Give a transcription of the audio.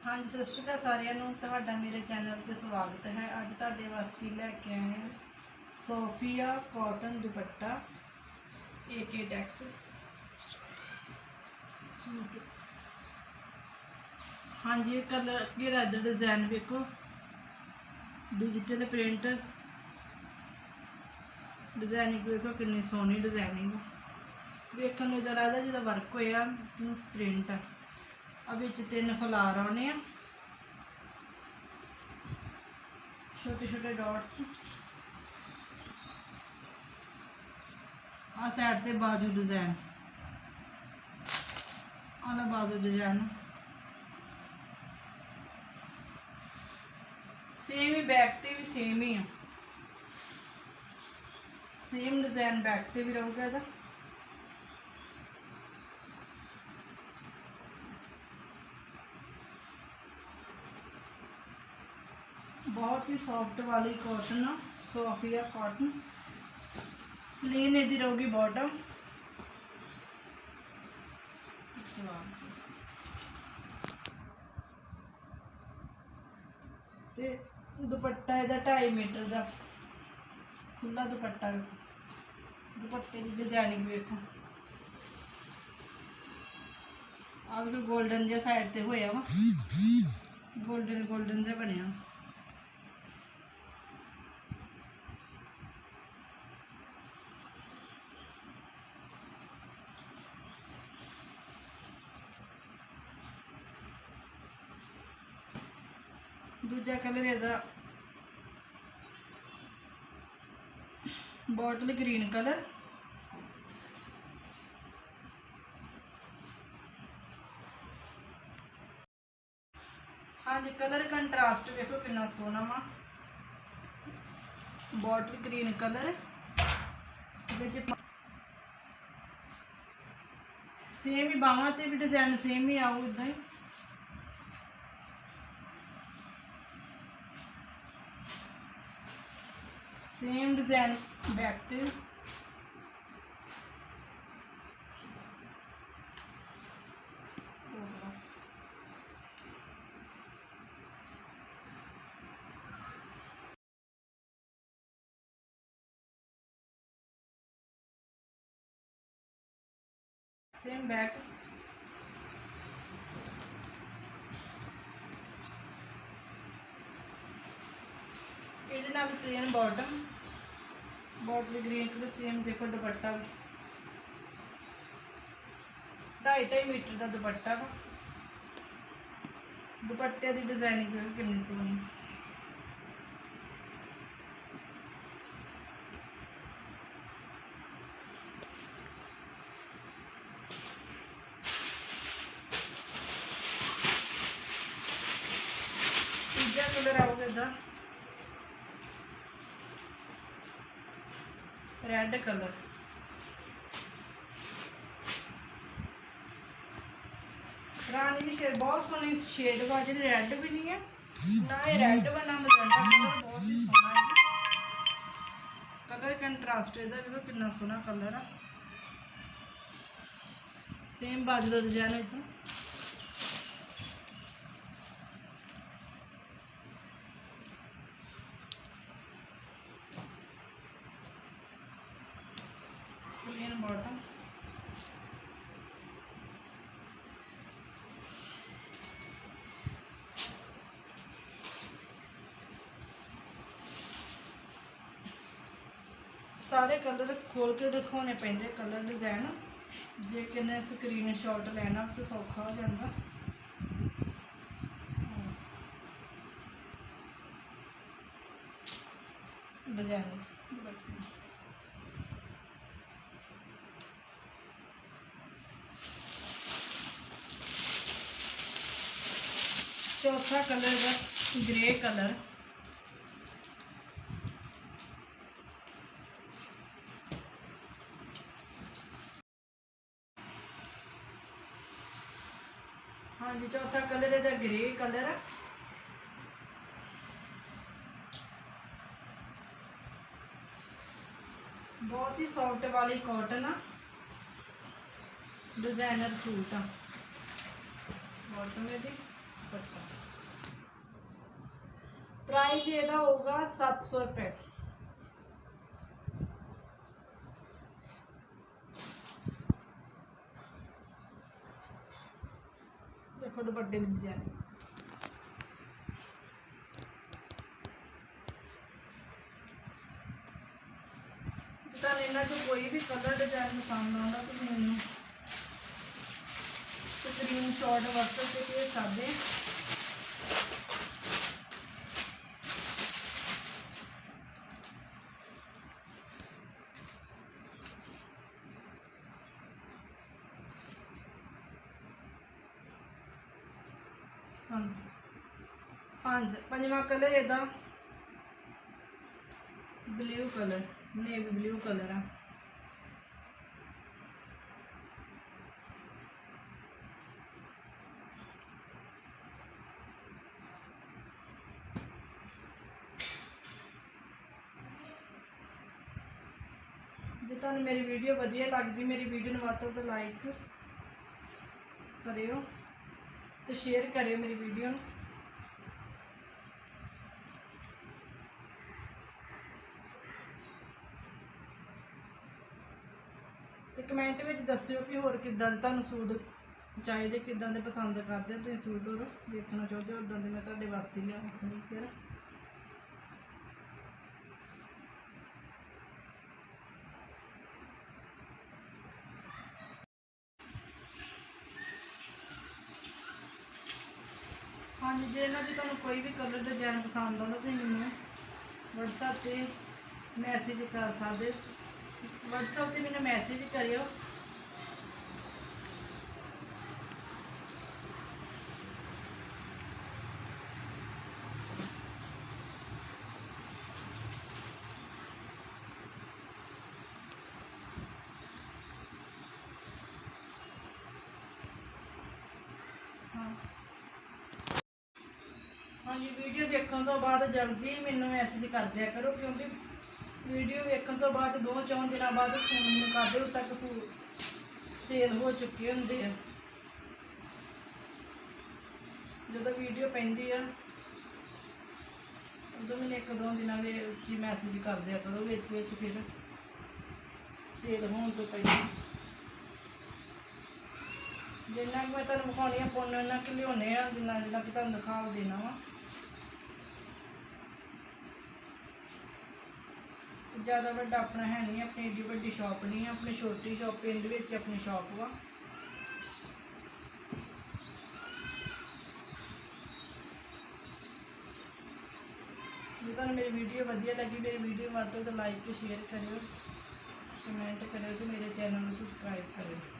ਹਾਂਜੀ, ਸਤਿ ਸ਼੍ਰੀ ਅਕਾਲ ਸਾਰਿਆਂ ਨੂੰ। ਤੁਹਾਡਾ ਮੇਰੇ ਚੈਨਲ ਤੇ ਸਵਾਗਤ ਹੈ। ਅੱਜ ਤੁਹਾਡੇ ਵਾਸਤੇ ਲੈ ਕੇ ਆਏ ਹਾਂ ਸੋਫੀਆ ਕਾਟਨ ਦੁਪੱਟਾ ਏਕੇ ਟੈਕਸ ਹਾਂਜੀ ਕਲਰ ਘੇਰਾ ਦਾ ਡਿਜ਼ਾਈਨ ਵੇਖੋ। ਡਿਜੀਟਲ ਪ੍ਰਿੰਟ ਡਿਜ਼ਾਈਨਿੰਗ ਵੇਖੋ ਕਿੰਨੀ ਸੋਹਣੀ ਡਿਜ਼ਾਈਨਿੰਗ ਵੇਖਣ ਨੂੰ ਇਦਾਂ ਲੱਗਦਾ ਜਿਹਦਾ ਵਰਕ ਹੋਇਆ ਪ੍ਰਿੰਟ ਆ ਆ ਵਿੱਚ ਤਿੰਨ ਫਲਾਰ ਆਉਣੇ ਆ। ਛੋਟੇ ਛੋਟੇ ਡਾਟਸ ਆ ਸਾਈਡ ਤੇ ਬਾਜੂ ਡਿਜ਼ਾਈਨ ਆਹ ਬਾਜੂ ਡਿਜ਼ਾਈਨ ਸੇਮ ਹੀ ਬੈਕ ਤੇ ਵੀ ਸੇਮ ਹੀ ਆ। ਸੇਮ ਡਿਜ਼ਾਈਨ ਬੈਕ ਤੇ ਵੀ ਰਹੂਗਾ ਇਹਦਾ। बहुत ही सॉफ्ट वाली कॉटन सोफिया कॉटन प्लेन यदि रहोगी बॉटम ਤੇ ਦੁਪੱਟਾ ਇਹਦਾ 2.5 ਮੀਟਰ ਦਾ। ਖੁੱਲਾ ਦੁਪੱਟਾ ਦੁਪੱਟੇ ਦੀ ਡਿਜ਼ਾਈਨਿੰਗ ਵੇਖੋ। ਆਹ ਵੀ ਗੋਲਡਨ ਜਿਹਾ ਸਾਈਡ ਤੇ ਹੋਇਆ ਵਾ। ਗੋਲਡਨ ਗੋਲਡਨ ਜਿਹਾ ਬਣਿਆ। ਦੂਜਾ ਕਲਰ ਇਹਦਾ। ਬੋਟਲ ਗ੍ਰੀਨ ਕਲਰ ਹਾਂਜੀ ਕਲਰ ਕੰਟਰਾਸਟ ਵੇਖੋ ਕਿੰਨਾ ਸੋਹਣਾ ਵਾ। ਬੋਟਲ ਗ੍ਰੀਨ ਕਲਰ ਵਿੱਚ ਸੇਮ ਹੀ ਬਾਹਾਂ ਤੇ ਵੀ ਡਿਜ਼ਾਈਨ ਸੇਮ ਹੀ ਆਊ ਇਦਾਂ ਹੀ। ਸੇਮ ਡਿਜ਼ਾਈਨ ਬੈਕ ਤੇ ਸੇਮ ਬੈਕ ਇਹਦੇ ਨਾਲ plain bottom bottle green colour same ਦੇਖੋ ਦੁਪੱਟਾ ਵੀ। ਢਾਈ ਢਾਈ ਮੀਟਰ ਦਾ ਦੁਪੱਟਾ ਵਾ। ਦੁਪੱਟੇ ਦੀ ਡਿਜ਼ਾਈਨਿੰਗ ਵੀ ਕਿੰਨੀ ਸੋਹਣੀ। ਤੀਜਾ ਕਲਰ ਆਊਗਾ ਇਹਦਾ। ਰੈੱਡ ਕਲਰ ਰਾਣੀ ਦੀ ਸ਼ੇਡ ਬਹੁਤ ਸੋਹਣੀ ਸ਼ੇਡ ਵਾ, ਜਿਹੜੀ ਰੈੱਡ ਵੀ ਨਹੀਂ ਹੈ। ਨਾ ਇਹ ਰੈੱਡ ਵਾ, ਨਾ ਮਜੰਟਾ ਕਲਰ ਬਹੁਤ ਹੀ ਸੋਹਣਾ ਹੈ। ਕਲਰ ਕੰਟਰਾਸਟ ਇਹਦਾ ਵੀ ਕਿੰਨਾ ਸੋਹਣਾ ਕਲਰ ਆ। ਸੇਮ ਬਾਜੂ ਦਾ ਡਿਜ਼ਾਈਨ ਇਦਾਂ plain ਸਾਰੇ ਕਲਰ ਖੋਲ ਕੇ ਦਿਖਾਉਣੇ ਪੈਂਦੇ ਕਲਰ ਡਿਜ਼ਾਈਨ ਜੇ ਕਿਨੇ ਸਕਰੀਨਸ਼ਾਟ ਲੈਣਾ, ਤਾਂ ਸੌਖਾ ਹੋ ਜਾਂਦਾ ਡਿਜ਼ਾਈਨ ਚੌਥਾ ਕਲਰ ਦਾ, ਗ੍ਰੇ ਕਲਰ। ਹਾਂਜੀ, ਚੌਥਾ ਕਲਰ ਇਹਦਾ ਗ੍ਰੇ ਕਲਰ। ਆ ਬਹੁਤ ਹੀ ਸੌਫਟ ਵਾਲੀ ਕਾਟਨ ਆ। ਡਿਜ਼ਾਈਨਰ ਸੂਟ ਆ। ਬਾਟਮ ਇਹਦੀ ਦੁਪੱਟਾ ਪ੍ਰਾਈਸ ਇਹਦਾ ਹੋਊਗਾ 700 ਰੁਪਏ। ਦੇਖੋ ਦੁਪੱਟੇ ਦੀ ਡਿਜ਼ਾਈਨ ਤਾਂ ਇਹਨਾਂ ਤੋਂ ਕੋਈ ਵੀ ਕਲਰ ਡਿਜ਼ਾਈਨ ਪਸੰਦ ਆਉਂਦਾ ਤਾਂ ਮੈਨੂੰ ਸਕਰੀਨ ਸ਼ਾਟ ਤੇ ਭੇਜ ਸਕਦੇ ਹਾਂਜੀ। ਪੰਜ। ਪੰਜਵਾਂ ਕਲਰ ਇਹਦਾ? Blue colour navy blue colour ਆ। ਜੇ ਤੁਹਾਨੂੰ ਮੇਰੀ ਵੀਡੀਓ ਵਧੀਆ ਲੱਗਦੀ, ਮੇਰੀ ਵੀਡੀਓ ਨੂੰ ਵੱਧ ਤੋਂ ਵੱਧ ਲਾਈਕ ਕਰਿਓ। ਤੇ ਸ਼ੇਅਰ ਕਰਿਓ ਮੇਰੀ ਵੀਡੀਓ ਨੂੰ। ਤੇ ਕਮੈਂਟ ਵਿੱਚ ਦੱਸਿਓ ਕਿ ਹੋਰ ਕਿੱਦਾਂ ਦੇ ਤੁਹਾਨੂੰ ਸੂਟ ਚਾਹੀਦੇ, ਕਿੱਦਾਂ ਦੇ ਪਸੰਦ ਕਰਦੇ ਤੁਸੀਂ ਸੂਟ ਹੋਰ, ਦੇਖਣਾ ਚਾਹੁੰਦੇ ਹੋ ਉਦਾਂ ਦੇ ਮੈਂ ਤੁਹਾਡੇ ਵਾਸਤੇ ਲਿਆਉਂਗੀ ਫਿਰ। ਹਾਂਜੀ, ਜੇ ਇਹਨਾਂ 'ਚ ਤੁਹਾਨੂੰ ਕੋਈ ਵੀ ਕਲਰ ਡਿਜ਼ਾਈਨ ਪਸੰਦ ਆਉਂਦਾ, ਤੁਸੀਂ ਮੈਨੂੰ WhatsApp ਤੇ ਮੈਸੇਜ ਕਰ ਸਕਦੇ। WhatsApp ਤੇ ਮੈਨੂੰ ਮੈਸੇਜ ਕਰਿਓ। ਹਾਂਜੀ ਵੀਡੀਓ ਵੇਖਣ ਤੋਂ ਬਾਅਦ ਜਲਦੀ ਮੈਨੂੰ ਮੈਸੇਜ ਕਰ ਦਿਆ ਕਰੋ, ਕਿਉਂਕਿ ਵੀਡੀਓ ਵੇਖਣ ਤੋਂ ਬਾਅਦ ਦੋ ਚੌਂ ਦਿਨਾਂ ਬਾਅਦ ਫੋਨ ਮੈਨੂੰ ਕਰਦੇ ਉਦੋਂ ਤੱਕ ਸੇਲ ਹੋ ਚੁੱਕੇ ਹੁੰਦੇ ਆ। ਜਦੋਂ ਵੀਡੀਓ ਪੈਂਦੀ ਆ, ਉਦੋਂ ਮੈਨੂੰ ਇੱਕ ਦੋ ਦਿਨਾਂ ਦੇ ਵਿੱਚ ਹੀ ਮੈਸੇਜ ਕਰ ਦਿਆ ਕਰੋ, ਵਿੱਚ ਵਿੱਚ ਫਿਰ ਸੇਲ ਹੋਣ ਤੋਂ ਪਹਿਲਾਂ। ਜਿੰਨਾ ਕੁ ਮੈਂ ਤੁਹਾਨੂੰ ਵਿਖਾਉਣੀ ਆ, ਪੁੰਨ ਉਹਨਾਂ ਕਿ ਲਿਆਉਣੇ ਆ, ਜਿੰਨਾ ਜਿੰਨਾ ਕਿ ਤੁਹਾਨੂੰ ਦਿਖਾ ਦੇਣਾ ਵਾ। ਜ਼ਿਆਦਾ ਵੱਡਾ ਆਪਣਾ ਹੈ ਨਹੀਂ, ਆਪਣੀ ਏਡੀ ਵੱਡੀ ਸ਼ਾਪ ਨਹੀਂ ਹੈ ਆਪਣੀ ਛੋਟੀ ਸ਼ਾਪ ਪਿੰਡ ਵਿੱਚ ਆਪਣੀ ਸ਼ਾਪ ਵਾ। ਜੇ ਤੁਹਾਨੂੰ ਮੇਰੀ ਵੀਡੀਓ ਵਧੀਆ ਲੱਗੀ, ਮੇਰੀ ਵੀਡੀਓ ਵੱਧ ਤੋਂ ਲਾਈਕ ਤੇ ਸ਼ੇਅਰ ਕਰਿਓ। ਕਮੈਂਟ ਕਰਿਓ ਤੇ ਮੇਰੇ ਚੈਨਲ ਨੂੰ ਸਬਸਕ੍ਰਾਈਬ ਕਰਿਓ।